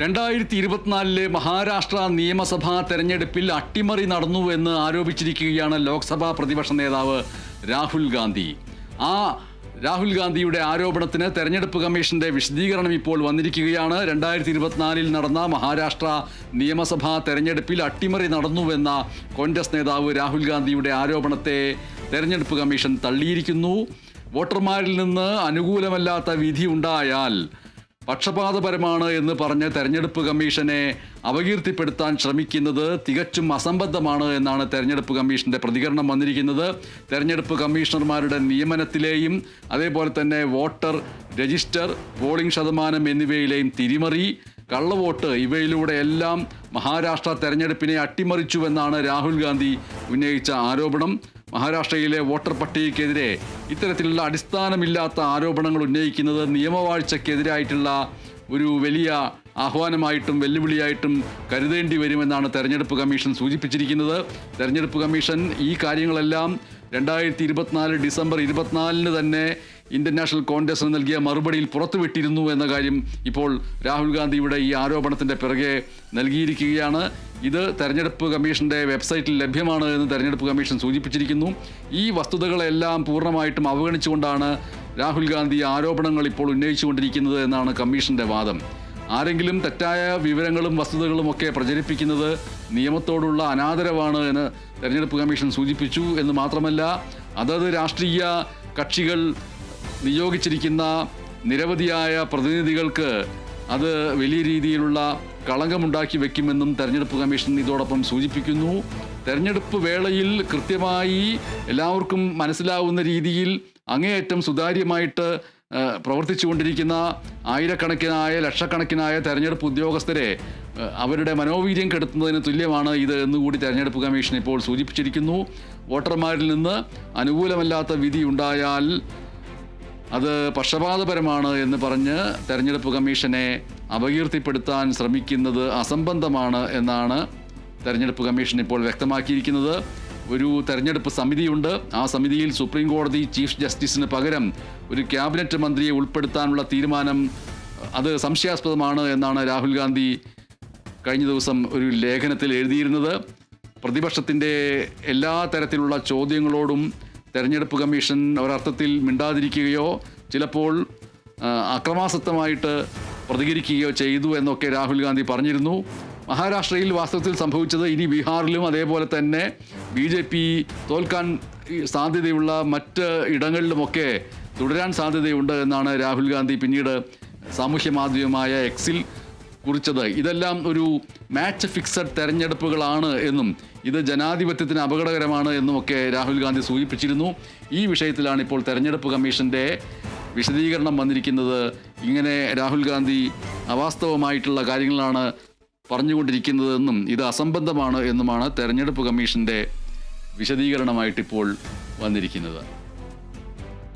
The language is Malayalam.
രണ്ടായിരത്തി ഇരുപത്തിനാലിലെ മഹാരാഷ്ട്ര നിയമസഭാ തെരഞ്ഞെടുപ്പിൽ അട്ടിമറി നടന്നു എന്ന് ആരോപിച്ചിരിക്കുകയാണ് ലോക്സഭാ പ്രതിപക്ഷ നേതാവ് രാഹുൽ ഗാന്ധി. ആ രാഹുൽ ഗാന്ധിയുടെ ആരോപണത്തിന് തെരഞ്ഞെടുപ്പ് കമ്മീഷന്റെ വിശദീകരണം ഇപ്പോൾ വന്നിരിക്കുകയാണ്. രണ്ടായിരത്തി ഇരുപത്തിനാലിൽ നടന്ന മഹാരാഷ്ട്ര നിയമസഭാ തെരഞ്ഞെടുപ്പിൽ അട്ടിമറി നടന്നുവെന്ന കോൺഗ്രസ് നേതാവ് രാഹുൽ ഗാന്ധിയുടെ ആരോപണത്തെ തെരഞ്ഞെടുപ്പ് കമ്മീഷൻ തള്ളിയിരിക്കുന്നു. വോട്ടർമാരിൽ നിന്ന് അനുകൂലമല്ലാത്ത വിധി ഉണ്ടായാൽ പക്ഷപാതപരമാണ് എന്ന് പറഞ്ഞ് തെരഞ്ഞെടുപ്പ് കമ്മീഷനെ അപകീർത്തിപ്പെടുത്താൻ ശ്രമിക്കുന്നത് തികച്ചും അസംബദ്ധമാണ് എന്നാണ് തെരഞ്ഞെടുപ്പ് കമ്മീഷന്റെ പ്രതികരണം വന്നിരിക്കുന്നത്. തെരഞ്ഞെടുപ്പ് കമ്മീഷണർമാരുടെ നിയമനത്തിലെയും അതേപോലെ തന്നെ വോട്ടർ രജിസ്റ്റർ പോളിംഗ് ശതമാനം എന്നിവയിലെയും തിരിമറി കള്ളവോട്ട് ഇവയിലൂടെ എല്ലാം മഹാരാഷ്ട്ര തെരഞ്ഞെടുപ്പിനെ അട്ടിമറിച്ചുവെന്നാണ് രാഹുൽ ഗാന്ധി ഉന്നയിച്ച ആരോപണം. മഹാരാഷ്ട്രയിലെ വോട്ടർ പട്ടികയ്ക്കെതിരെ ഇത്തരത്തിലുള്ള അടിസ്ഥാനമില്ലാത്ത ആരോപണങ്ങൾ ഉന്നയിക്കുന്നത് നിയമവാഴ്ചക്കെതിരായിട്ടുള്ള ഒരു വലിയ ആഹ്വാനമായിട്ടും വെല്ലുവിളിയായിട്ടും കരുതേണ്ടി വരുമെന്നാണ് തെരഞ്ഞെടുപ്പ് കമ്മീഷൻ സൂചിപ്പിച്ചിരിക്കുന്നത്. തെരഞ്ഞെടുപ്പ് കമ്മീഷൻ ഈ കാര്യങ്ങളെല്ലാം രണ്ടായിരത്തി ഇരുപത്തിനാല് ഡിസംബർ ഇരുപത്തിനാലിന് തന്നെ ഇന്ത്യൻ നാഷണൽ കോൺഗ്രസിന് നൽകിയ മറുപടിയിൽ പുറത്തുവിട്ടിരുന്നു എന്ന കാര്യം ഇപ്പോൾ രാഹുൽ ഗാന്ധിയുടെ ഈ ആരോപണത്തിന്റെ പിറകെ നൽകിയിരിക്കുകയാണ്. ഇത് തെരഞ്ഞെടുപ്പ് കമ്മീഷന്റെ വെബ്സൈറ്റിൽ ലഭ്യമാണ് എന്ന് തെരഞ്ഞെടുപ്പ് കമ്മീഷൻ സൂചിപ്പിച്ചിരിക്കുന്നു. ഈ വസ്തുതകളെല്ലാം പൂർണമായിട്ടും അവഗണിച്ചുകൊണ്ടാണ് രാഹുൽ ഗാന്ധി ആരോപണങ്ങൾ ഇപ്പോൾ ഉന്നയിച്ചുകൊണ്ടിരിക്കുന്നത് എന്നാണ് കമ്മീഷന്റെ വാദം. ആരെങ്കിലും തെറ്റായ വിവരങ്ങളും വസ്തുതകളും ഒക്കെ പ്രചരിപ്പിക്കുന്നത് നിയമത്തോടുള്ള അനാദരവാണ് എന്ന് തെരഞ്ഞെടുപ്പ് കമ്മീഷൻ സൂചിപ്പിച്ചു എന്ന് മാത്രമല്ല അതത് രാഷ്ട്രീയ കക്ഷികൾ നിയോഗിച്ചിരിക്കുന്ന നിരവധിയായ പ്രതിനിധികൾക്ക് അത് വലിയ രീതിയിലുള്ള കളങ്കമുണ്ടാക്കി വെക്കുമെന്നും തെരഞ്ഞെടുപ്പ് കമ്മീഷൻ ഇതോടൊപ്പം സൂചിപ്പിക്കുന്നു. തെരഞ്ഞെടുപ്പ് വേളയിൽ കൃത്യമായി എല്ലാവർക്കും മനസ്സിലാവുന്ന രീതിയിൽ അങ്ങേയറ്റം സുതാര്യമായിട്ട് പ്രവർത്തിച്ചു പ്രവർത്തിച്ചുകൊണ്ടിരിക്കുന്ന ആയിരക്കണക്കിനായ ലക്ഷക്കണക്കിനായ തെരഞ്ഞെടുപ്പ് ഉദ്യോഗസ്ഥരെ അവരുടെ മനോവീര്യം കെടുത്തുന്നതിന് തുല്യമാണ് ഇത് എന്നുകൂടി തെരഞ്ഞെടുപ്പ് കമ്മീഷൻ ഇപ്പോൾ സൂചിപ്പിച്ചിരിക്കുന്നു. വോട്ടർമാരിൽ നിന്ന് അനുകൂലമല്ലാത്ത വിധി ഉണ്ടായാൽ അത് പക്ഷപാതപരമാണ് എന്ന് പറഞ്ഞ് തെരഞ്ഞെടുപ്പ് കമ്മീഷനെ അപകീർത്തിപ്പെടുത്താൻ ശ്രമിക്കുന്നത് അസംബന്ധമാണ് എന്നാണ് തെരഞ്ഞെടുപ്പ് കമ്മീഷൻ ഇപ്പോൾ വ്യക്തമാക്കിയിരിക്കുന്നത്. ഒരു തെരഞ്ഞെടുപ്പ് സമിതിയുണ്ട്. ആ സമിതിയിൽ സുപ്രീം കോടതി ചീഫ് ജസ്റ്റിസിന് പകരം ഒരു ക്യാബിനറ്റ് മന്ത്രിയെ ഉൾപ്പെടുത്താനുള്ള തീരുമാനം അത് സംശയാസ്പദമാണ് എന്നാണ് രാഹുൽ ഗാന്ധി കഴിഞ്ഞ ദിവസം ഒരു ലേഖനത്തിൽ എഴുതിയിരുന്നത്. പ്രതിപക്ഷത്തിന്റെ എല്ലാ തരത്തിലുള്ള ചോദ്യങ്ങളോടും തെരഞ്ഞെടുപ്പ് കമ്മീഷൻ ഒരർത്ഥത്തിൽ മിണ്ടാതിരിക്കുകയോ ചിലപ്പോൾ അക്രമാസക്തമായിട്ട് പ്രതികരിക്കുകയോ ചെയ്തു എന്നൊക്കെ രാഹുൽ ഗാന്ധി പറഞ്ഞിരുന്നു. മഹാരാഷ്ട്രയിൽ വാസ്തവത്തിൽ സംഭവിച്ചത് ഇനി ബീഹാറിലും അതേപോലെ തന്നെ ബി ജെ പി തോൽക്കാൻ സാധ്യതയുള്ള മറ്റ് ഇടങ്ങളിലുമൊക്കെ തുടരാൻ സാധ്യതയുണ്ട് എന്നാണ് രാഹുൽ ഗാന്ധി പിന്നീട് സാമൂഹ്യ മാധ്യമമായ എക്സിൽ കുറിച്ചത് ഇതെല്ലാം ഒരു മാച്ച് ഫിക്സഡ് തെരഞ്ഞെടുപ്പുകളാണ് എന്നും ഇത് ജനാധിപത്യത്തിന് അപകടകരമാണ് എന്നുമൊക്കെ രാഹുൽ ഗാന്ധി സൂചിപ്പിച്ചിരുന്നു. ഈ വിഷയത്തിലാണ് ഇപ്പോൾ തെരഞ്ഞെടുപ്പ് കമ്മീഷന്റെ വിശദീകരണം വന്നിരിക്കുന്നത്. ഇങ്ങനെ രാഹുൽ ഗാന്ധി അവാസ്തവമായിട്ടുള്ള കാര്യങ്ങളാണ് പറഞ്ഞുകൊണ്ടിരിക്കുന്നതെന്നും ഇത് അസംബന്ധമാണ് എന്നുമാണ് തെരഞ്ഞെടുപ്പ് കമ്മീഷന്റെ വിശദീകരണമായിട്ടിപ്പോൾ വന്നിരിക്കുന്നത്.